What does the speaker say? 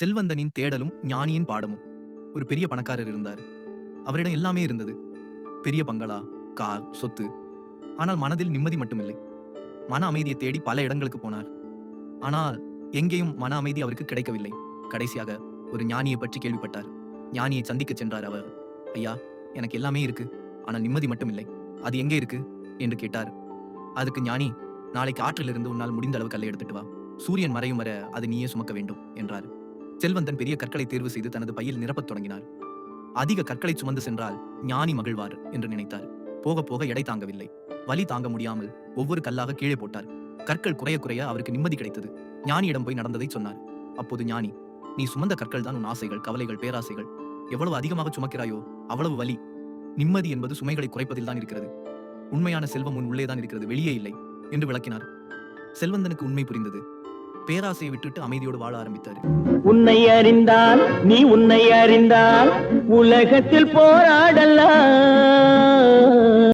செல்வந்தனின் தேடலும் ஞானியின் பாடமும். ஒரு பெரிய பணக்காரர் இருந்தார். அவரிடம் எல்லாமே இருந்தது. பெரிய பங்களா கார் சொத்து. ஆனால் மனதில் நிம்மதி மட்டுமில்லை. மன அமைதியை தேடி பல இடங்களுக்கு போனார். ஆனால் எங்கேயும் மன அமைதி அவருக்கு கிடைக்கவில்லை. கடைசியாக ஒரு ஞானியை பற்றி கேள்விப்பட்டார். ஞானியை சந்திக்க சென்றார் அவர். ஐயா எனக்கு எல்லாமே இருக்கு. ஆனால் நிம்மதி மட்டும் இல்லை அது எங்கே இருக்கு? என்று கேட்டார். அதுக்கு ஞானி நாளைக்கு ஆற்றிலிருந்து உன்னால் முடிந்த அளவு கல்லை எடுத்துட்டு வா. சூரியன் மறையும் வர அது நீயே சுமக்க வேண்டும் என்றார். செல்வந்தன் பெரிய கற்களை தேர்வு செய்து தனது பையில் நிரப்பத் தொடங்கினார். அதிக கற்களை சுமந்து சென்றால் ஞானி மகிழ்வார் என்று நினைத்தார். போக போக எடை தாங்கவில்லை. வலி தாங்க முடியாமல் ஒவ்வொரு கல்லாக கீழே போட்டார். கற்கள் குறைய குறைய அவருக்கு நிம்மதி கிடைத்தது. ஞானியிடம் போய் நடந்ததை சொன்னார். அப்போது ஞானி நீ சுமந்த கற்கள் தான் உன் ஆசைகள் கவலைகள் பேராசைகள். எவ்வளவு அதிகமாக சுமக்கிறாயோ அவ்வளவு வலி. நிம்மதி என்பது சுமைகளை குறைப்பதில் தான் இருக்கிறது. உண்மையான செல்வம் உன் உள்ளேதான் இருக்கிறது வெளியே இல்லை என்று விளக்கினார். செல்வந்தனுக்கு உண்மை புரிந்தது. பேராசையை விட்டுட்டு அமைதியோடு வாழ ஆரம்பித்தார். உன்னை அறிந்தால் நீ உன்னை அறிந்தால் உலகத்தில் போராடலாம்.